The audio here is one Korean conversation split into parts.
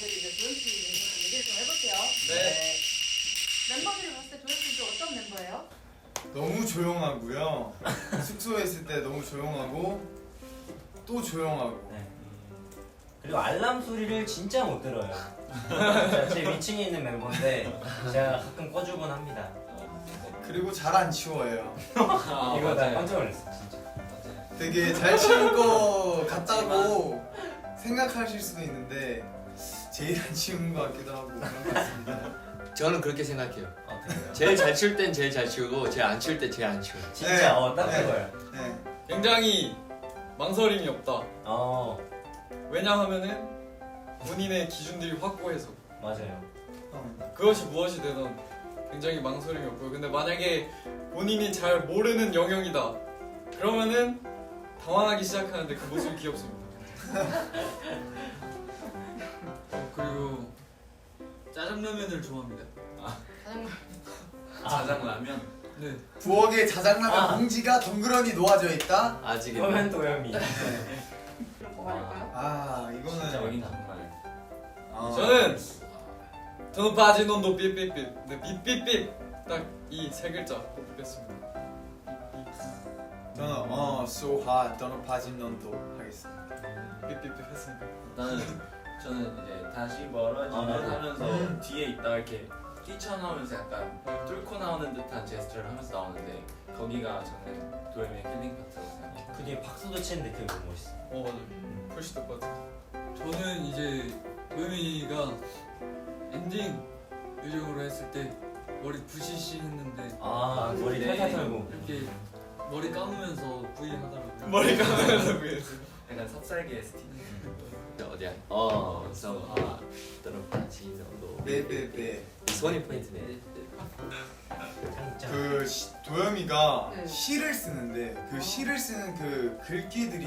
멤버들이 이제 조현 씨 대해서 얘기를 좀 해볼게요. 네. 멤버들이 봤을 때 조현 씨좀 어떤 멤버예요? 너무 조용하고요. 숙소에 있을 때 너무 조용하고 또 조용하고. 네. 그리고 알람 소리를 진짜 못 들어요. 제 위층에 있는 멤버인데 제가 가끔 꺼주곤 합니다. 그리고 잘 안 치워요. 아, 이거 나. 깜짝 놀랐어 진짜. 되게 잘 치울 것 같다고 생각하실 수도 있는데 제일 안 치우는 것 같기도 하고 그런 것 같습니다. 저는 그렇게 생각해요. 어, 그래요? 제일 잘 치울 땐 제일 잘 치우고 제일 안 치울 때 제일 안 치워요. 진짜 네. 어 딱 네. 그거예요. 네. 굉장히 망설임이 없다. 어 왜냐하면은 본인의 기준들이 확고해서 맞아요. 어. 그것이 무엇이 되든 굉장히 망설임이 없고요. 근데 만약에 본인이 잘 모르는 영역이다. 그러면은 당황하기 시작하는데 그 모습이 귀엽습니다. 짜장라면을 좋아합니다. 짜장면. 짜장라면? 네. 부엌에 자장라면 아. 봉지가 덩그러니 놓아져 있다. 아직 그러면 도염이. 뭐가 될까요? 아 이거는 진짜 여긴 정말. 아. 저는 저는 바지논도 삐삐삐 네 삐삐삐 딱 이 세 글자 뽑겠습니다. 저는 어 소하 또는 바진넌도 하겠습니다. 삐삐삐 했으니까. 나는 저는 이제 다시 멀어지면 아. 하면서 음. 뒤에 있다 이렇게 뛰쳐나오면서 약간 뚫고 나오는 듯한 제스처를 하면서 나오는데 거기가 저는 도레미의 킬링 파트라고 생각해요. 그 뒤에 박수도 치는데 그게 너무 멋있어. 어 맞아. 푸시 더 버튼. 저는 이제 도현이가 엔딩 요정으로 했을 때 머리 부시시 했는데 아 머리 네. 탈탈 털고. 이렇게 머리 감으면서 V 하더라고요. 머리 감으면서 보였어. 약간 삽살개 스틱. 어디야? 어, 소하 또는 바지노도. 네네네. 손이 포인트네. 짱짱. 그 시- 도겸이가 네. 시를 쓰는데 그 시를 쓰는 그 글귀들이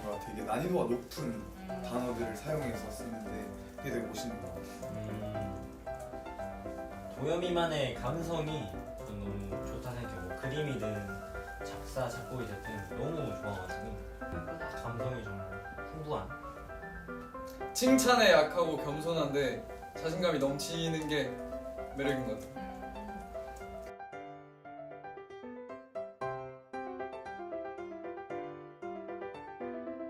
뭔가 되게 난이도가 높은 음. 단어들을 사용해서 쓰는데 그게 되게 멋있는 것 같아요. 음, 도염이만의 감성이 전 너무 좋다 생각해요. 뭐 그림이든 작사 작곡이 됐든 너무 좋아가지고 칭찬에 약하고 겸손한데 자신감이 넘치는 게 매력인 것 같아.